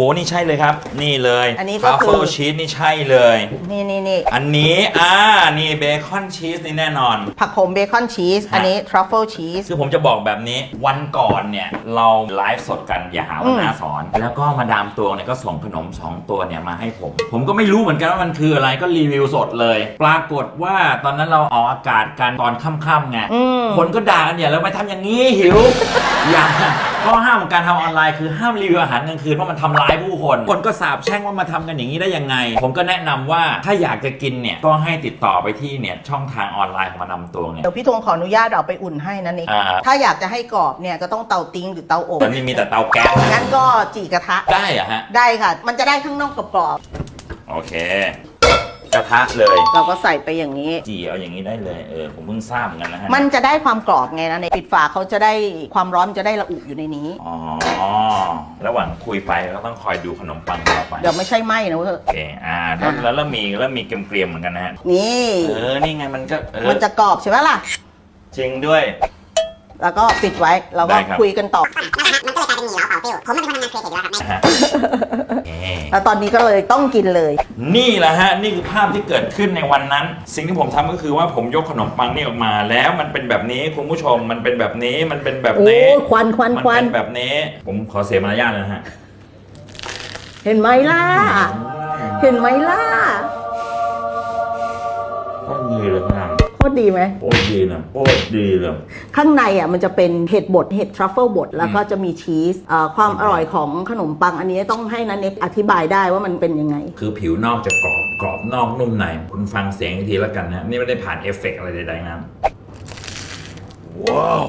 โอ้นี่ใช่เลยครับ นี่เลยอันนี้ทก็รัฟคือเฟิลชีสนี่ใช่เลย นี่นี่นี่อันนี้อ่านี่เบคอนชีสนี่แน่นอน ผักโขมเบคอนชีส อันนี้ทรัฟเฟิลชีส คือผมจะบอกแบบนี้วันก่อนเนี่ย เราไลฟ์สดกันอย่าหาอืว่ามน้าสอน แล้วก็มาดามตัวเนี่ยก็ส่งขนม 2 ตัวเนี่ยมาให้ผม ผมก็ไม่รู้เหมือนกันว่ามันคืออะไรก็รีวิวสดเลย ปรากฏว่าตอนนั้นเราออกอากาศกันตอนค่ำๆไง อืม คนก็ด่ากันเนี่ยแล้วไปทำอย่างนี้หิว อย่า ข้อห้ามของการทำออนไลน์คือห้ามรีวิวอาหารกลางคืนเพราะมันทำร้ายผู้คน คนก็สาบแช่งว่ามาทำกันอย่างนี้ได้ยังไง ผมก็แนะนำว่าถ้าอยากจะกินเนี่ยก็ให้ติดต่อไปที่เนี่ยช่องทางออนไลน์ของมานำตัวเนี่ย เดี๋ยวพี่ธงขออนุญาตเอาไปอุ่นให้นะนิกอ่า ถ้าอยากจะให้กรอบเนี่ยก็ต้องเตาติ้งหรือเตาอบตอนนี้มีแต่เตาแก๊สนะงั้นก็จีกระทะ ได้เหรอะฮะ ได้ค่ะ มันจะได้ข้างนอกกรอบโอเค กระทะเลยๆเราก็ใส่ไปอย่างนี้ จีเอาอย่างนี้ได้เลยเออผมเพิ่งทราบเหมือนกันนะฮะมันจะได้ความกรอบไงนะในปิดฝาเขาจะได้ความร้อนจะได้ระอุอยู่ในนี้ อ๋อระหว่างคุยไปก็ต้องคอยดูขนมปังของเราไปเดี๋ยวไม่ใช่ไหมนะเว้ยโอเคอ่าแล้วแล้วแล้วมีแล้วมีเกรียมๆเหมือนกันนะฮะนี่เออนี่ไงมันก็เออมันจะกรอบใช่ไหมล่ะ จริงด้วย แล้วก็ปิดไว้เราก็ได้ครับ คุยกันต่อ มันก็เลยกลายเป็นเหนียวเปล่าเปรี้ยวผมมันเป็นคนทำงานครีเอทีฟอยู่แล้วครับนะฮะเอ๊ะ แล้วตอนนี้ก็เลยต้องกินเลย นี่แหละฮะ นี่คือภาพที่เกิดขึ้นในวันนั้น สิ่งที่ผมทำก็คือว่าผมยกขนมปังนี่ออกมา แล้วมันเป็นแบบนี้คุณผู้ชมมันเป็นแบบนี้มันเป็นแบบโอ้นี้ควันควันมันควัเป็นนแบบนี้ ผมขอเสียมารยาทนะฮะเห็นไหมล่ะ เห็นไหมล่ะโคตรดีเลยพี่นางโค ตรดีไหมโคตรดีเลยโคตรดีเลย ข้างในอะมันจะเป็นเห็ดบดเห็ดทรัฟเฟิลบดแล้วก็จะมีชีสเอ่อความอร่อยของขนมปังอันนี้ต้องให้นันเน็กอธิบายได้ว่ามันเป็นยังไง คือผิวนอกจะกรอบกรอบนอกนุ่มใน คุณฟังเสียงอีกทีแล้วกันนะ นี่ไม่ได้ผ่านเอฟเฟกต์อะไรใดๆนะว้าว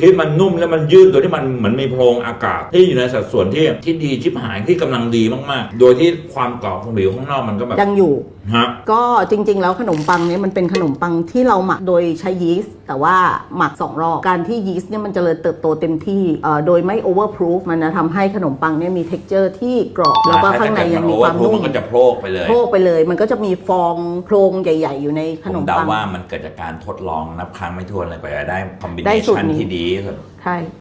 ที่มันนุ่มแล้วมันยืดโดยที่มันเหมือนมีโพรงอากาศ ที่อยู่ในสัดส่วนที่ที่ดีชิบหายที่กำลังดีมากๆ โดยที่ความกรอบของผิวข้างนอกมันก็แบบยังอยู่ฮะก็จริง ๆ แล้วขนมปังเนี่ยมันเป็นขนมปังที่เราหมักโดยใช้ยีสต์แต่ว่าหมักสองรอบการที่ยีสต์เนี่ยมันจเจริญเติบโตเต็มที่เอ่อโดยไม่โอเวอร์พ o ฟมันจะทำให้ขนมปังเนี่ยมี t e x t อร์ที่กรอบแล้วก็ข้างในยังมีความนุ่มมันก็จะโพรกไปเลยโคกไปเลย มันก็จะมีฟองโพรงใหญ่ ๆ อยู่ในขผนมมเดาปังว่ามันเกิดจากการทดลองนับครั้งไม่ถ้วนเลยกว่าจะได้คอมบิเนได้สูตชัรนนี้ที่ดีที่สุด ใช่